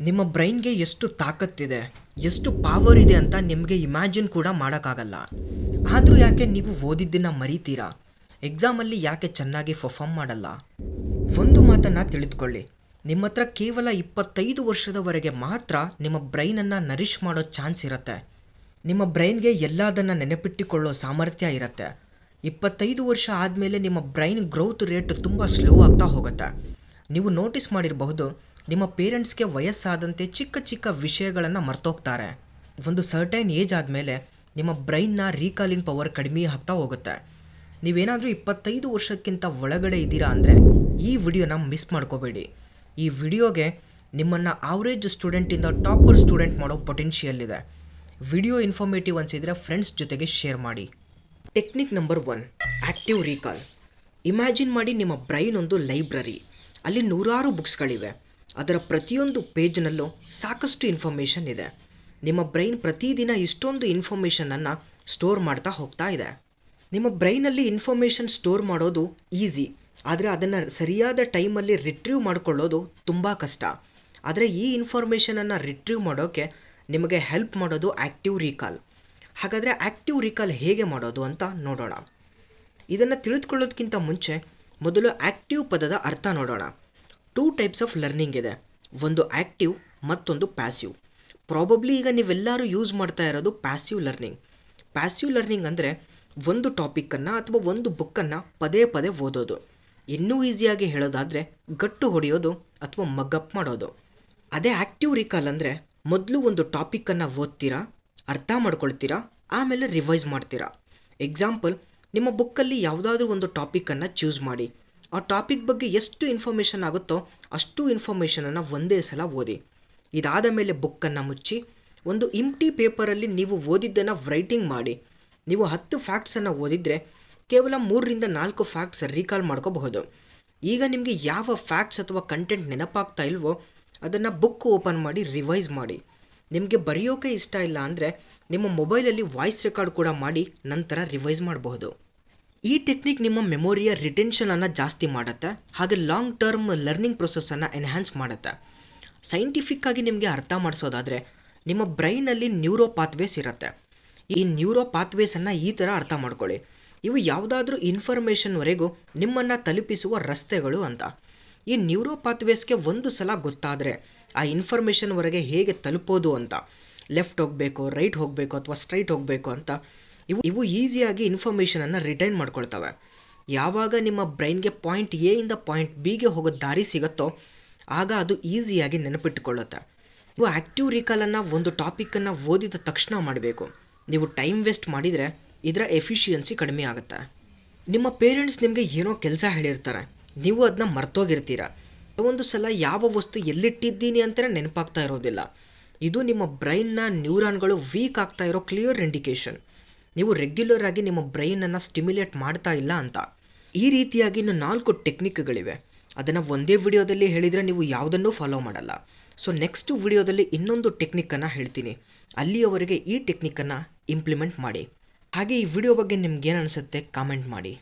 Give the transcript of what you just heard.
ನಿಮ್ಮ ಬ್ರೈನ್ಗೆ ಎಷ್ಟು ತಾಕತ್ತಿದೆ, ಎಷ್ಟು ಪಾವರ್ ಇದೆ ಅಂತ ನಿಮಗೆ ಇಮ್ಯಾಜಿನ್ ಕೂಡ ಮಾಡೋಕ್ಕಾಗಲ್ಲ. ಆದರೂ ಯಾಕೆ ನೀವು ಓದಿದ್ದನ್ನು ಮರಿತೀರಾ? ಎಕ್ಸಾಮಲ್ಲಿ ಯಾಕೆ ಚೆನ್ನಾಗಿ ಪರ್ಫಾಮ್ ಮಾಡಲ್ಲ? ಒಂದು ಮಾತನ್ನು ತಿಳಿದುಕೊಳ್ಳಿ. ನಿಮ್ಮ ಹತ್ರ ಕೇವಲ ಇಪ್ಪತ್ತೈದು ವರ್ಷದವರೆಗೆ ಮಾತ್ರ ನಿಮ್ಮ ಬ್ರೈನನ್ನು ನರಿಷ್ ಮಾಡೋ ಚಾನ್ಸ್ ಇರುತ್ತೆ. ನಿಮ್ಮ ಬ್ರೈನ್ಗೆ ಎಲ್ಲದನ್ನು ನೆನಪಿಟ್ಟುಕೊಳ್ಳೋ ಸಾಮರ್ಥ್ಯ ಇರುತ್ತೆ. ಇಪ್ಪತ್ತೈದು ವರ್ಷ ಆದಮೇಲೆ ನಿಮ್ಮ ಬ್ರೈನ್ ಗ್ರೋತ್ ರೇಟ್ ತುಂಬ ಸ್ಲೋ ಆಗ್ತಾ ಹೋಗುತ್ತೆ. ನೀವು ನೋಟಿಸ್ ಮಾಡಿರಬಹುದು ನಿಮ್ಮ ಪೇರೆಂಟ್ಸ್ಗೆ ವಯಸ್ಸಾದಂತೆ ಚಿಕ್ಕ ಚಿಕ್ಕ ವಿಷಯಗಳನ್ನು ಮರ್ತೋಗ್ತಾರೆ. ಒಂದು ಸರ್ಟೈನ್ ಏಜ್ ಆದಮೇಲೆ ನಿಮ್ಮ ಬ್ರೈನ್ನ ರೀಕಾಲಿಂಗ್ ಪವರ್ ಕಡಿಮೆ ಆಗ್ತಾ ಹೋಗುತ್ತೆ. ನೀವೇನಾದರೂ ಇಪ್ಪತ್ತೈದು ವರ್ಷಕ್ಕಿಂತ ಒಳಗಡೆ ಇದ್ದೀರಾ ಅಂದರೆ ಈ ವಿಡಿಯೋನ ಮಿಸ್ ಮಾಡ್ಕೋಬೇಡಿ. ಈ ವಿಡಿಯೋಗೆ ನಿಮ್ಮನ್ನು ಆವ್ರೇಜ್ ಸ್ಟೂಡೆಂಟಿಂದ ಟಾಪರ್ ಸ್ಟೂಡೆಂಟ್ ಮಾಡೋ ಪೊಟೆನ್ಷಿಯಲ್ ಇದೆ. ವಿಡಿಯೋ ಇನ್ಫಾರ್ಮೇಟಿವ್ ಅನಿಸಿದರೆ ಫ್ರೆಂಡ್ಸ್ ಜೊತೆಗೆ ಶೇರ್ ಮಾಡಿ. Technique number one active recall imagine ಮಾಡಿ ನಿಮ್ಮ ಬ್ರೈನ್ ಒಂದು ಲೈಬ್ರರಿ. ಅಲ್ಲಿ ನೂರಾರು ಬುಕ್ಸ್ಗಳಿವೆ ಅದರ ಪ್ರತಿಯೊಂದು ಪೇಜ್ನಲ್ಲೂ ಸಾಕಷ್ಟು ಇನ್ಫಾರ್ಮೇಷನ್ ಇದೆ. ನಿಮ್ಮ ಬ್ರೈನ್ ಪ್ರತಿದಿನ ಇಷ್ಟೊಂದು ಇನ್ಫಾರ್ಮೇಷನನ್ನು ಸ್ಟೋರ್ ಮಾಡ್ತಾ ಹೋಗ್ತಾ ಇದೆ. ನಿಮ್ಮ ಬ್ರೈನಲ್ಲಿ ಇನ್ಫಾರ್ಮೇಷನ್ ಸ್ಟೋರ್ ಮಾಡೋದು ಈಸಿ ಆದರೆ ಅದನ್ನು ಸರಿಯಾದ ಟೈಮಲ್ಲಿ ರಿಟ್ರೀವ್ ಮಾಡಿಕೊಳ್ಳೋದು ತುಂಬ ಕಷ್ಟ. ಆದರೆ ಈ ಇನ್ಫಾರ್ಮೇಷನನ್ನು ರಿಟ್ರೀವ್ ಮಾಡೋಕ್ಕೆ ನಿಮಗೆ ಹೆಲ್ಪ್ ಮಾಡೋದು ಆ್ಯಕ್ಟಿವ್ ರೀಕಾಲ್ ಹಾಗಾದರೆ ಆ್ಯಕ್ಟಿವ್ ರೀಕಾಲ್ ಹೇಗೆ ಮಾಡೋದು ಅಂತ ನೋಡೋಣ. ಇದನ್ನು ತಿಳಿದುಕೊಳ್ಳೋದಕ್ಕಿಂತ ಮುಂಚೆ ಮೊದಲು ಆ್ಯಕ್ಟಿವ್ ಪದದ ಅರ್ಥ ನೋಡೋಣ. ಟೂ ಟೈಪ್ಸ್ ಆಫ್ ಲರ್ನಿಂಗ್ ಇದೆ. ಒಂದು ಆ್ಯಕ್ಟಿವ್ ಮತ್ತೊಂದು ಪ್ಯಾಸಿವ್ ಪ್ರಾಬಬ್ಲಿ ಈಗ ನೀವೆಲ್ಲರೂ ಯೂಸ್ ಮಾಡ್ತಾ ಇರೋದು ಪ್ಯಾಸಿವ್ ಲರ್ನಿಂಗ್ ಪ್ಯಾಸಿವ್ ಲರ್ನಿಂಗ್ ಅಂದರೆ ಒಂದು ಟಾಪಿಕ್ಕನ್ನು ಅಥವಾ ಒಂದು ಬುಕ್ಕನ್ನು ಪದೇ ಪದೇ ಓದೋದು. ಇನ್ನೂ ಈಸಿಯಾಗಿ ಹೇಳೋದಾದರೆ ಗಟ್ಟು ಹೊಡೆಯೋದು ಅಥವಾ ಮಗ್ಗಪ್ ಮಾಡೋದು. ಅದೇ ಆ್ಯಕ್ಟಿವ್ ರಿಕಾಲ್ ಅಂದರೆ ಮೊದಲು ಒಂದು ಟಾಪಿಕ್ಕನ್ನು ಓದ್ತೀರಾ, ಅರ್ಥ ಮಾಡ್ಕೊಳ್ತೀರಾ, ಆಮೇಲೆ ರಿವೈಸ್ ಮಾಡ್ತೀರಾ. ಎಕ್ಸಾಂಪಲ್ ನಿಮ್ಮ ಬುಕ್ಕಲ್ಲಿ ಯಾವುದಾದ್ರೂ ಒಂದು ಟಾಪಿಕ್ಕನ್ನು ಚೂಸ್ ಮಾಡಿ. ಆ ಟಾಪಿಕ್ ಬಗ್ಗೆ ಎಷ್ಟು ಇನ್ಫಾರ್ಮೇಷನ್ ಆಗುತ್ತೋ ಅಷ್ಟು ಇನ್ಫಾರ್ಮೇಷನನ್ನು ಒಂದೇ ಸಲ ಓದಿ. ಇದಾದ ಮೇಲೆ ಬುಕ್ಕನ್ನು ಮುಚ್ಚಿ, ಒಂದು ಇಂಟಿ ಪೇಪರಲ್ಲಿ ನೀವು ಓದಿದ್ದನ್ನು ರೈಟಿಂಗ್ ಮಾಡಿ. ನೀವು ಹತ್ತು ಫ್ಯಾಕ್ಟ್ಸನ್ನು ಓದಿದರೆ ಕೇವಲ ಮೂರರಿಂದ ನಾಲ್ಕು ಫ್ಯಾಕ್ಟ್ಸ್ ರೀಕಾಲ್ ಮಾಡ್ಕೋಬಹುದು. ಈಗ ನಿಮಗೆ ಯಾವ ಫ್ಯಾಕ್ಟ್ಸ್ ಅಥವಾ ಕಂಟೆಂಟ್ ನೆನಪಾಗ್ತಾ ಇಲ್ವೋ ಅದನ್ನು ಬುಕ್ ಓಪನ್ ಮಾಡಿ ರಿವೈಸ್ ಮಾಡಿ. ನಿಮಗೆ ಬರೆಯೋಕೆ ಇಷ್ಟ ಇಲ್ಲ ಅಂದರೆ ನಿಮ್ಮ ಮೊಬೈಲಲ್ಲಿ ವಾಯ್ಸ್ ರೆಕಾರ್ಡ್ ಕೂಡ ಮಾಡಿ ನಂತರ ರಿವೈಸ್ ಮಾಡಬಹುದು. ಈ ಟೆಕ್ನಿಕ್ ನಿಮ್ಮ ಮೆಮೊರಿಯ ರಿಟೆನ್ಷನನ್ನು ಜಾಸ್ತಿ ಮಾಡುತ್ತೆ, ಹಾಗೆ ಲಾಂಗ್ ಟರ್ಮ್ ಲರ್ನಿಂಗ್ ಪ್ರೊಸೆಸನ್ನು ಎನ್ಹಾನ್ಸ್ ಮಾಡುತ್ತೆ. ಸೈಂಟಿಫಿಕ್ ಆಗಿ ನಿಮಗೆ ಅರ್ಥ ಮಾಡಿಸೋದಾದರೆ, ನಿಮ್ಮ ಬ್ರೈನಲ್ಲಿ ನ್ಯೂರೋ ಪಾತ್ವೇಸ್ ಇರುತ್ತೆ. ಈ ನ್ಯೂರೋ ಪಾತ್ವೇಸನ್ನು ಈ ಥರ ಅರ್ಥ ಮಾಡ್ಕೊಳ್ಳಿ. ಇವು ಯಾವುದಾದ್ರೂ ಇನ್ಫಾರ್ಮೇಷನ್ವರೆಗೂ ನಿಮ್ಮನ್ನು ತಲುಪಿಸುವ ರಸ್ತೆಗಳು ಅಂತ. ಈ ನ್ಯೂರೋ ಪಾತ್ವೇಸ್ಗೆ ಒಂದು ಸಲ ಗೊತ್ತಾದರೆ ಆ ಇನ್ಫಾರ್ಮೇಷನ್ವರೆಗೆ ಹೇಗೆ ತಲುಪೋದು ಅಂತ. ಲೆಫ್ಟ್ ಹೋಗಬೇಕು ರೈಟ್ ಹೋಗಬೇಕು, ಅಥವಾ ಸ್ಟ್ರೈಟ್ ಹೋಗಬೇಕು ಅಂತ. ಇವು ಇವು ಈಸಿಯಾಗಿ ಇನ್ಫಾರ್ಮೇಷನನ್ನು ರಿಟೈನ್ ಮಾಡ್ಕೊಳ್ತವೆ. ಯಾವಾಗ ನಿಮ್ಮ ಬ್ರೈನ್ಗೆ ಪಾಯಿಂಟ್ ಎ ಇಂದ ಪಾಯಿಂಟ್ ಬಿಗೆ ಹೋಗೋ ದಾರಿ ಸಿಗುತ್ತೋ, ಆಗ ಅದು ಈಸಿಯಾಗಿ ನೆನಪಿಟ್ಟುಕೊಳ್ಳುತ್ತೆ. ನೀವು ಆ್ಯಕ್ಟಿವ್ ರೀಕಾಲನ್ನು ಒಂದು ಟಾಪಿಕನ್ನು ಓದಿದ ತಕ್ಷಣ ಮಾಡಬೇಕು. ನೀವು ಟೈಮ್ ವೇಸ್ಟ್ ಮಾಡಿದರೆ ಇದರ ಎಫಿಷಿಯನ್ಸಿ ಕಡಿಮೆ ಆಗುತ್ತೆ. ನಿಮ್ಮ ಪೇರೆಂಟ್ಸ್ ನಿಮಗೆ ಏನೋ ಕೆಲಸ ಹೇಳಿರ್ತಾರೆ. ನೀವು ಅದನ್ನ ಮರ್ತೋಗಿರ್ತೀರ. ಒಂದು ಸಲ ಯಾವ ವಸ್ತು ಎಲ್ಲಿಟ್ಟಿದ್ದೀನಿ ಅಂತಲೇ ನೆನಪಾಗ್ತಾ ಇರೋದಿಲ್ಲ. ಇದು ನಿಮ್ಮ ಬ್ರೈನ್ನ ನ್ಯೂರಾನ್ಗಳು ವೀಕ್ ಆಗ್ತಾ ಇರೋ ಕ್ಲಿಯರ್ ಇಂಡಿಕೇಶನ್ ನೀವು ರೆಗ್ಯುಲರ್ ಆಗಿ ನಿಮ್ಮ ಬ್ರೈನನ್ನು ಸ್ಟಿಮ್ಯುಲೇಟ್ ಮಾಡ್ತಾ ಇಲ್ಲ ಅಂತ. ಈ ರೀತಿಯಾಗಿ ಇನ್ನು ನಾಲ್ಕು ಟೆಕ್ನಿಕ್ಗಳಿವೆ ಅದನ್ನು ಒಂದೇ ವಿಡಿಯೋದಲ್ಲಿ ಹೇಳಿದರೆ ನೀವು ಯಾವುದನ್ನೂ ಫಾಲೋ ಮಾಡಲ್ಲ. ಸೊ ನೆಕ್ಸ್ಟ್ ವಿಡಿಯೋದಲ್ಲಿ ಇನ್ನೊಂದು ಟೆಕ್ನಿಕ್ಕನ್ನು ಹೇಳ್ತೀನಿ. ಅಲ್ಲಿಯವರೆಗೆ ಈ ಟೆಕ್ನಿಕ್ಕನ್ನು ಇಂಪ್ಲಿಮೆಂಟ್ ಮಾಡಿ. ಹಾಗೆ ಈ ವಿಡಿಯೋ ಬಗ್ಗೆ ನಿಮ್ಗೇನು ಅನಿಸುತ್ತೆ? ಕಾಮೆಂಟ್ ಮಾಡಿ.